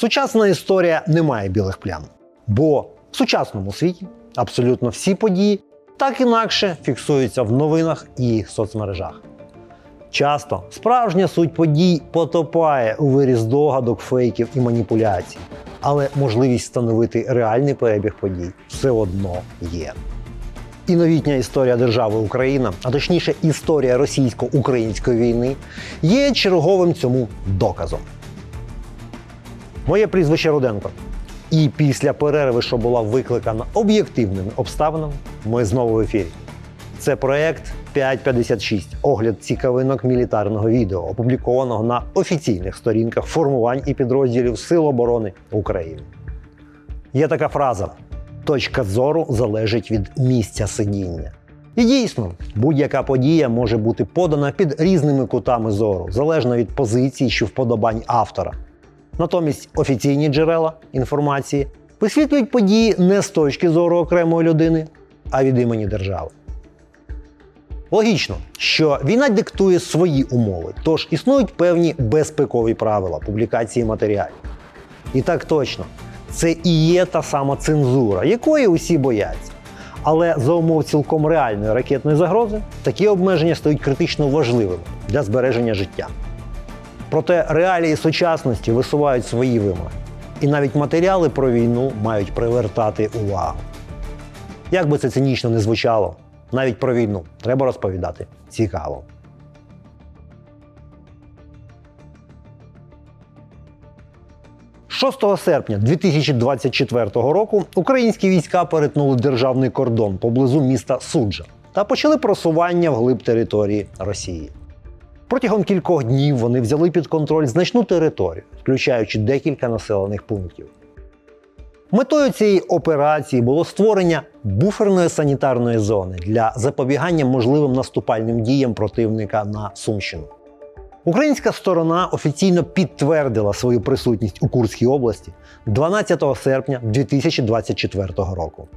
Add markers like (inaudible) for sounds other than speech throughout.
Сучасна історія не має білих плям, бо в сучасному світі абсолютно всі події так інакше фіксуються в новинах і соцмережах. Часто справжня суть подій потопає у вирі здогадок, фейків і маніпуляцій, але можливість встановити реальний перебіг подій все одно є. І новітня історія держави Україна, а точніше історія російсько-української війни, є черговим цьому доказом. Моє прізвище Руденко. І після перерви, що була викликана об'єктивними обставинами, ми знову в ефірі. Це проект 556, огляд цікавинок мілітарного відео, опублікованого на офіційних сторінках формувань і підрозділів Сил оборони України. Є така фраза: точка зору залежить від місця сидіння. І дійсно, будь-яка подія може бути подана під різними кутами зору, залежно від позицій чи вподобань автора. Натомість офіційні джерела інформації висвітлюють події не з точки зору окремої людини, а від імені держави. Логічно, що війна диктує свої умови, тож існують певні безпекові правила публікації матеріалів. І так точно, це і є та сама цензура, якої усі бояться. Але за умов цілком реальної ракетної загрози такі обмеження стають критично важливими для збереження життя. Проте реалії сучасності висувають свої вимоги, і навіть матеріали про війну мають привертати увагу. Як би це цинічно не звучало, навіть про війну треба розповідати цікаво. – 6 серпня 2024 року українські війська перетнули державний кордон поблизу міста Суджа та почали просування вглиб території Росії. Протягом кількох днів вони взяли під контроль значну територію, включаючи декілька населених пунктів. Метою цієї операції було створення буферної санітарної зони для запобігання можливим наступальним діям противника на Сумщину. Українська сторона офіційно підтвердила свою присутність у Курській області 12 серпня 2024 року.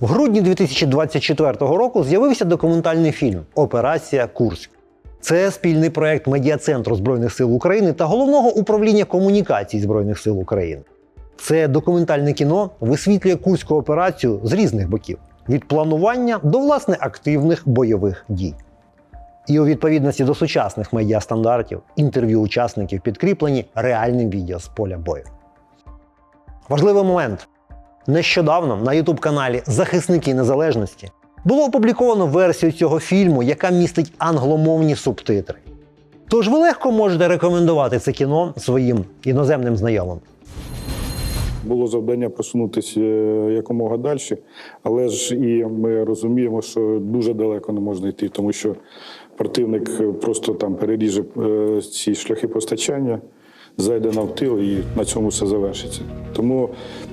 В грудні 2024 року з'явився документальний фільм Операція Курськ. Це спільний проект Медіа-центру Збройних сил України та головного управління комунікацій Збройних сил України. Це документальне кіно висвітлює курську операцію з різних боків від планування до власне активних бойових дій. І у відповідності до сучасних медіастандартів інтерв'ю учасників підкріплені реальним відео з поля бою. Важливий момент. Нещодавно на youtube каналі Захисники Незалежності було опубліковано версію цього фільму, яка містить англомовні субтитри. Тож ви легко можете рекомендувати це кіно своїм іноземним знайомим. Було завдання просунутися е, якомога далі, але ж і ми розуміємо, що дуже далеко не можна йти, тому що противник е, просто там переріже е, ці шляхи постачання, зайде на втил і на цьому все завершиться. Тому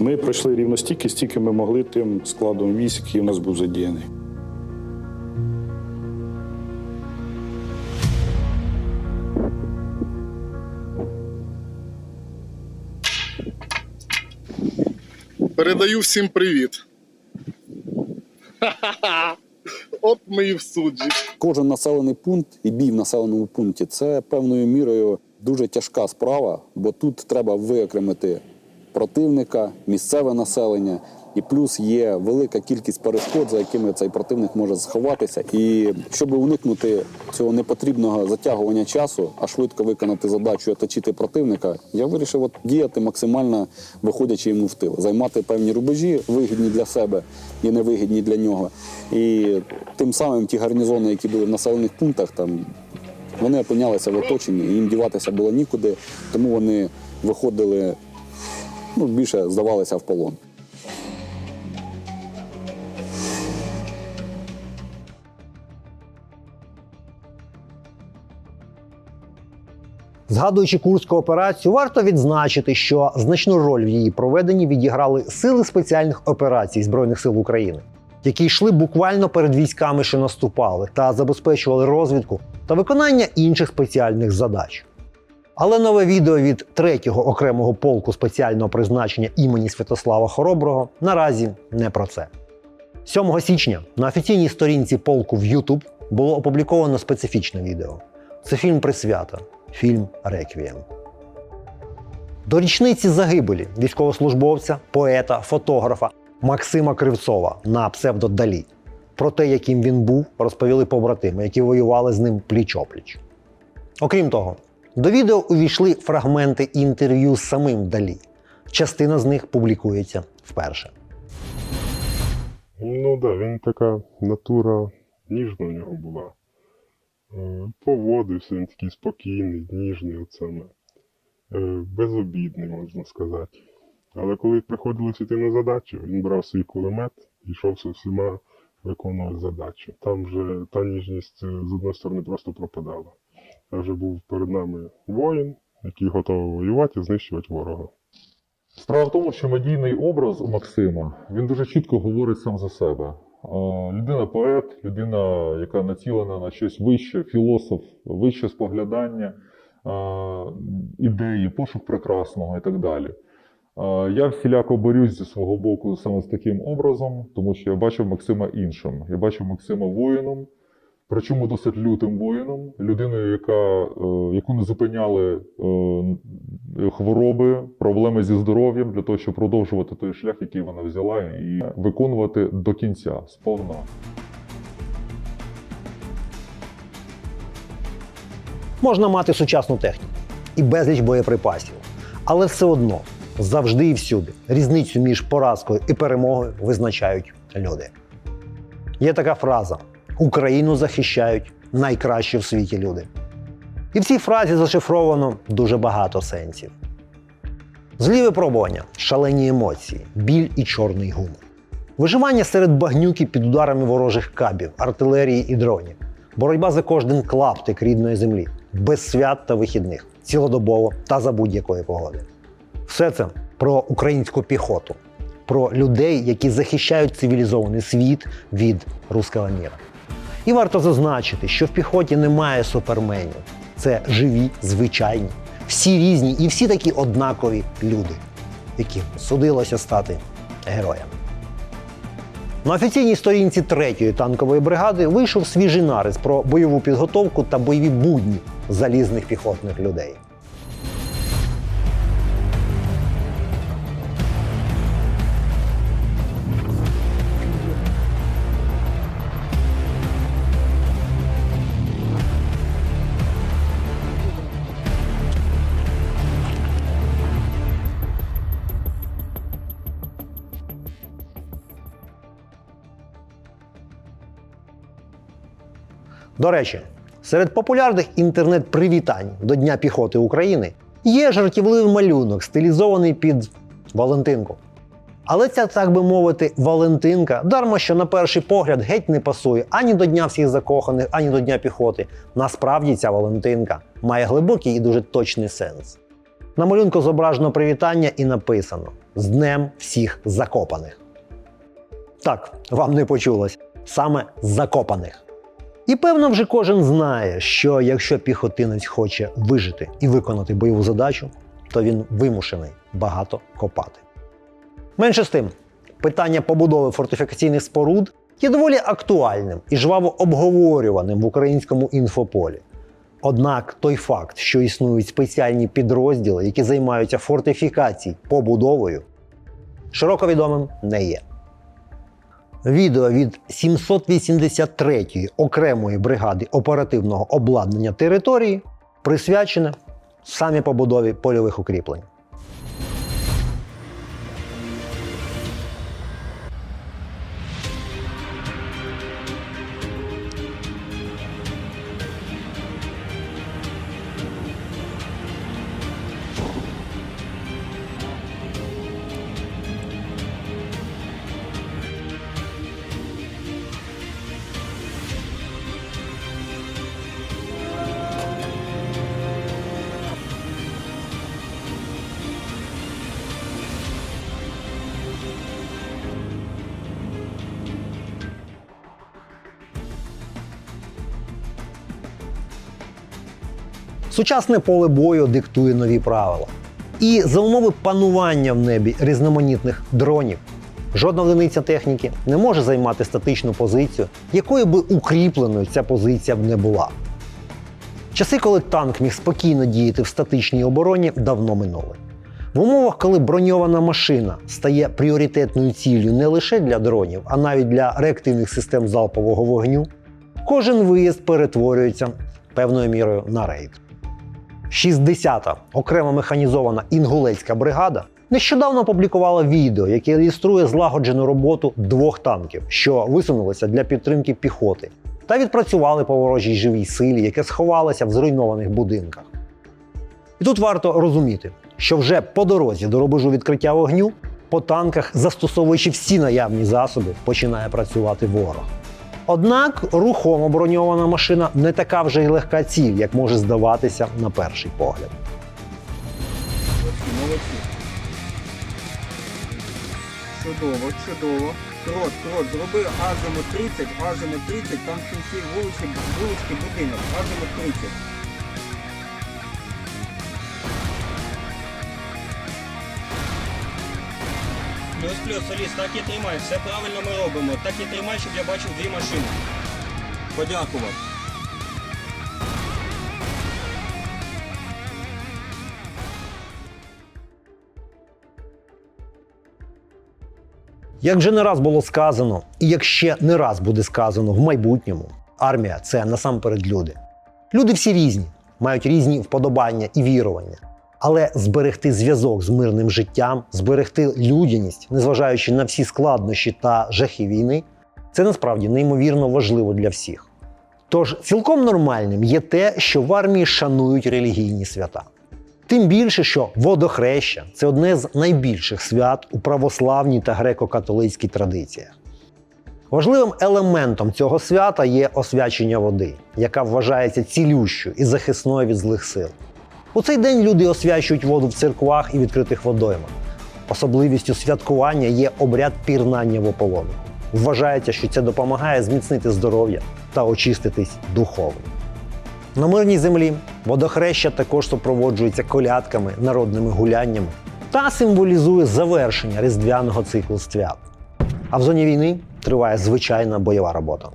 ми пройшли рівно стільки, стільки ми могли тим складом військ, який у нас був задіяний. Передаю всім привіт. (laughs) От ми і в суджі. Кожен населений пункт і бій в населеному пункті це певною мірою дуже тяжка справа, бо тут треба виокремити противника, місцеве населення, і плюс є велика кількість перешкод, за якими цей противник може сховатися. І щоб уникнути цього непотрібного затягування часу, а швидко виконати задачу і оточити противника, я вирішив от діяти максимально виходячи йому в тил, займати певні рубежі, вигідні для себе і невигідні для нього. І тим самим ті гарнізони, які були в населених пунктах, там вони опинялися в оточенні, їм діватися було нікуди, тому вони виходили, ну, більше здавалися в полон. Згадуючи курську операцію, варто відзначити, що значну роль в її проведенні відіграли сили спеціальних операцій Збройних сил України, які йшли буквально перед військами, що наступали, та забезпечували розвідку та виконання інших спеціальних задач. Але нове відео від 3-го окремого полку спеціального призначення імені Святослава Хороброго наразі не про це. 7 січня на офіційній сторінці полку в YouTube було опубліковано специфічне відео. Це фільм Присвята, фільм Реквієм. До річниці загибелі військовослужбовця, поета, фотографа Максима Кривцова на псевдо Далі. Про те, яким він був, розповіли побратими, які воювали з ним пліч-опліч. Окрім того, до відео увійшли фрагменти інтерв'ю з самим Далі. Частина з них публікується вперше. Ну так, да, він така натура ніжна у нього була. Е, Поводився, він такий спокійний, ніжний, от саме. Е, Безобідний, можна сказати. Але коли приходилось йти на задачу, він брав свій кулемет і йшов зі всіма виконувати задачу. Там вже та ніжність е, з одної сторони просто пропадала. Вже був перед нами воїн, який готовий воювати і знищувати ворога. Справа в тому, що медійний образ у Максима він дуже чітко говорить сам за себе. Людина поет, людина, яка націлена на щось вище, філософ, вище споглядання, ідеї, пошук прекрасного і так далі. Я всіляко борюсь зі свого боку саме з таким образом, тому що я бачив Максима іншим. Я бачив Максима воїном, причому досить лютим воїном, людиною, яка, е, яку не зупиняли е, хвороби, проблеми зі здоров'ям для того, щоб продовжувати той шлях, який вона взяла, і виконувати до кінця сповна. Можна мати сучасну техніку і безліч боєприпасів, але все одно завжди і всюди різницю між поразкою і перемогою визначають люди. Є така фраза: Україну захищають найкращі в світі люди. І в цій фразі зашифровано дуже багато сенсів. Злі випробування, шалені емоції, біль і чорний гумор. Виживання серед багнюки під ударами ворожих кабів, артилерії і дронів. Боротьба за кожен клаптик рідної землі, без свят та вихідних, цілодобово та за будь-якої погоди. Все це про українську піхоту, про людей, які захищають цивілізований світ від руского міра. І варто зазначити, що в піхоті немає суперменів. Це живі, звичайні, всі різні і всі такі однакові люди, яким судилося стати героями. На офіційній сторінці 3-ї танкової бригади вийшов свіжий нарис про бойову підготовку та бойові будні залізних піхотних людей. До речі, серед популярних інтернет-привітань до Дня піхоти України є жартівливий малюнок, стилізований під Валентинку. Але ця, так би мовити, Валентинка, дарма що на перший погляд геть не пасує ані до Дня всіх закоханих, ані до Дня піхоти. Насправді ця Валентинка має глибокий і дуже точний сенс. На малюнку зображено привітання і написано з Днем всіх закопаних. Так, вам не почулось, саме закопаних. І певно, вже кожен знає, що якщо піхотинець хоче вижити і виконати бойову задачу, то він вимушений багато копати. Менше з тим, питання побудови фортифікаційних споруд є доволі актуальним і жваво обговорюваним в українському інфополі. Однак той факт, що існують спеціальні підрозділи, які займаються фортифікацій побудовою, широко відомим не є. Відео від 783-ї окремої бригади оперативного обладнання території присвячене самі побудові польових укріплень. Сучасне поле бою диктує нові правила. І за умови панування в небі різноманітних дронів жодна одиниця техніки не може займати статичну позицію, якою би укріпленою ця позиція б не була. Часи, коли танк міг спокійно діяти в статичній обороні, давно минули. В умовах, коли броньована машина стає пріоритетною ціллю не лише для дронів, а навіть для реактивних систем залпового вогню, кожен виїзд перетворюється певною мірою на рейд. 60-та окрема механізована інгулецька бригада нещодавно опублікувала відео, яке ілюструє злагоджену роботу двох танків, що висунулися для підтримки піхоти, та відпрацювали по ворожій живій силі, яке сховалося в зруйнованих будинках. І тут варто розуміти, що вже по дорозі до рубежу відкриття вогню по танках, застосовуючи всі наявні засоби, починає працювати ворог. Однак рухомо броньована машина не така вже й легка ціль, як може здаватися на перший погляд. Чудово, чудово. Крот, крот, зроби азимут 30, азимут 30, там в кінці вулиці, вулички будинок, азимут 30. Плюс плюс, Соліс, так і тримай, все правильно ми робимо. Так і тримай, щоб я бачив дві машини. Подякував. Як вже не раз було сказано, і як ще не раз буде сказано в майбутньому, армія це насамперед люди. Люди всі різні, мають різні вподобання і вірування. Але зберегти зв'язок з мирним життям, зберегти людяність, незважаючи на всі складнощі та жахи війни, це насправді неймовірно важливо для всіх. Тож цілком нормальним є те, що в армії шанують релігійні свята. Тим більше, що водохреща це одне з найбільших свят у православній та греко-католицькій традиціях. Важливим елементом цього свята є освячення води, яка вважається цілющою і захисною від злих сил. У цей день люди освячують воду в церквах і відкритих водоймах. Особливістю святкування є обряд пірнання в ополону. Вважається, що це допомагає зміцнити здоров'я та очиститись духовно. На мирній землі водохреща також супроводжується колядками, народними гуляннями та символізує завершення різдвяного циклу свят. А в зоні війни триває звичайна бойова робота.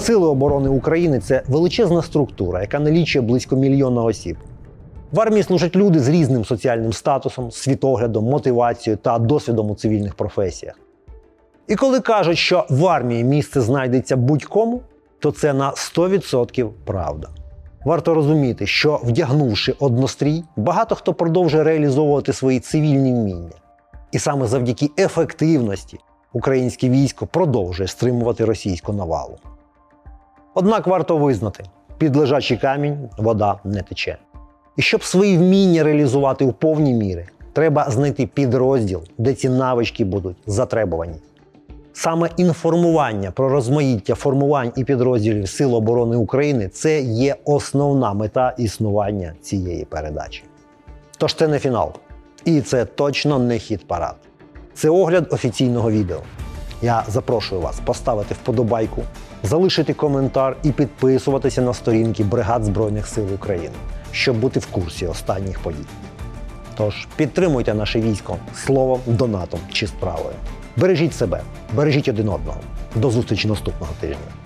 Сили оборони України це величезна структура, яка налічує близько мільйона осіб. В армії служать люди з різним соціальним статусом, світоглядом, мотивацією та досвідом у цивільних професіях. І коли кажуть, що в армії місце знайдеться будь-кому, то це на 100% правда. Варто розуміти, що вдягнувши однострій, багато хто продовжує реалізовувати свої цивільні вміння. І саме завдяки ефективності українське військо продовжує стримувати російську навалу. Однак варто визнати, під лежачий камінь вода не тече. І щоб свої вміння реалізувати у повній мірі, треба знайти підрозділ, де ці навички будуть затребувані. Саме інформування про розмаїття формувань і підрозділів Сил оборони України це є основна мета існування цієї передачі. Тож це не фінал. І це точно не хід парад. Це огляд офіційного відео. Я запрошую вас поставити вподобайку, залишити коментар і підписуватися на сторінки бригад Збройних сил України, щоб бути в курсі останніх подій. Тож підтримуйте наше військо словом, донатом чи справою. Бережіть себе, бережіть один одного. До зустрічі наступного тижня.